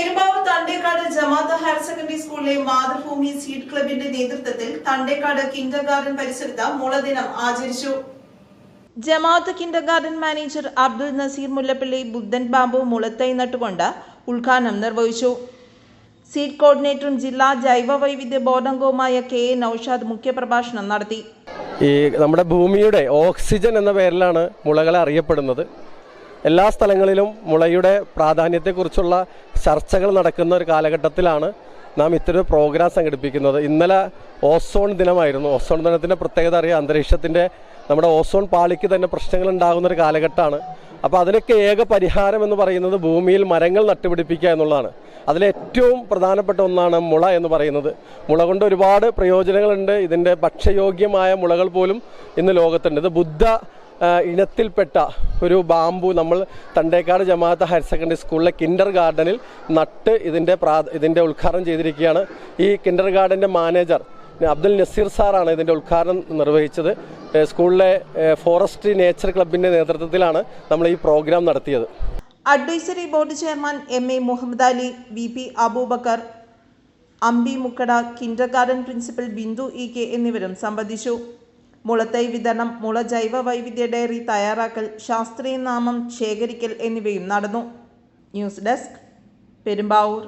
പെരുമ്പാവൂർ തണ്ടേക്കാട് ജമാഅത്ത് higher secondary സ്കൂളിലെ Mathrubhumi seed ക്ലബിന്റെ നേതൃത്വത്തിൽ തണ്ടേക്കാട് കിൻഡർ ഗാർഡൻ പരിസരത്ത് മുളദിനം ആചരിച്ചു. Jamaath kinder garden manager Abdul Nazeer Mullappally Buddhan Babu മുളത്തൈ നട്ടുകൊണ്ട് ഉദ്ഘാടനം നിർവഹിച്ചു. സീഡ് കോർഡിനേറ്ററും ജില്ലാ ജൈവ വൈവിധ്യ ബോർഡംഗവുമായ കെ എ നൌഷാദ് മുഖ്യപ്രഭാഷണം നടത്തി. ഈ നമ്മുടെ ഭൂമിയുടെ ഓക്സിജൻ എന്ന പേരിലാണ് മുളകളെ അറിയപ്പെടുന്നത്. എല്ലാ സ്ഥലങ്ങളിലും മുളയുടെ പ്രാധാന്യത്തെക്കുറിച്ചുള്ള ചർച്ചകൾ നടക്കുന്ന ഒരു കാലഘട്ടത്തിലാണ് നാം ഇത്തരം പ്രോഗ്രാം സംഘടിപ്പിക്കുന്നത്. ഇന്നലെ ഓസോൺ ദിനമായിരുന്നു. ഓസോൺ ദിനത്തിന്റെ പ്രത്യേകത അറിയാം. അന്തരീക്ഷത്തിന്റെ നമ്മുടെ ഓസോൺ പാളിക്ക് തന്നെ പ്രശ്നങ്ങൾ ഉണ്ടാകുന്ന ഒരു കാലഘട്ടമാണ്. അപ്പോൾ അതിനൊക്കെ ഏക പരിഹാരം എന്ന് പറയുന്നത് ഭൂമിയിൽ മരങ്ങൾ നട്ടുപിടിപ്പിക്കുക എന്നുള്ളതാണ്. അതിലേറ്റവും പ്രധാനപ്പെട്ട ഒന്നാണ് മുള എന്ന് പറയുന്നത്. മുള കൊണ്ട് ഒരുപാട് പ്രയോജനങ്ങളുണ്ട്. ഇതിന്റെ ഭക്ഷ്യയോഗ്യമായ മുളകൾ പോലും ഇന്ന് ലോകത്തുണ്ട്. ഇത് ബുദ്ധ ഇനത്തിൽപ്പെട്ട ഒരു ബാമ്പു നമ്മൾ തണ്ടേക്കാട് ജമാഅത്ത് ഹയർ സെക്കൻഡറി സ്കൂളിലെ കിൻഡർ ഗാർഡനിൽ നട്ട് ഇതിന്റെ പ്രാ ഇതിന്റെ ഉദ്ഘാടനം ചെയ്തിരിക്കുകയാണ്. ഈ കിൻഡർ ഗാർഡന്റെ മാനേജർ അബ്ദുൽ നസീർ സാറാണ് ഇതിന്റെ ഉദ്ഘാടനം നിർവഹിച്ചത്. സ്കൂളിലെ ഫോറസ്റ്റ് നേച്ചർ ക്ലബിന്റെ നേതൃത്വത്തിലാണ് നമ്മൾ ഈ പ്രോഗ്രാം നടത്തിയത്. Advisory board chairman M A Muhammad Ali V P Aboobacker Ambi Mukkada kinder garden principal Bindu E K എന്നിവരും സംബന്ധിച്ചു. മുളത്തൈ വിതരണം മുള ജൈവ വൈവിധ്യ ഡയറി തയ്യാറാക്കൽ ശാസ്ത്രീയ നാമം ശേഖരിക്കൽ എന്നിവയും നടന്നു. News desk Perumbavoor.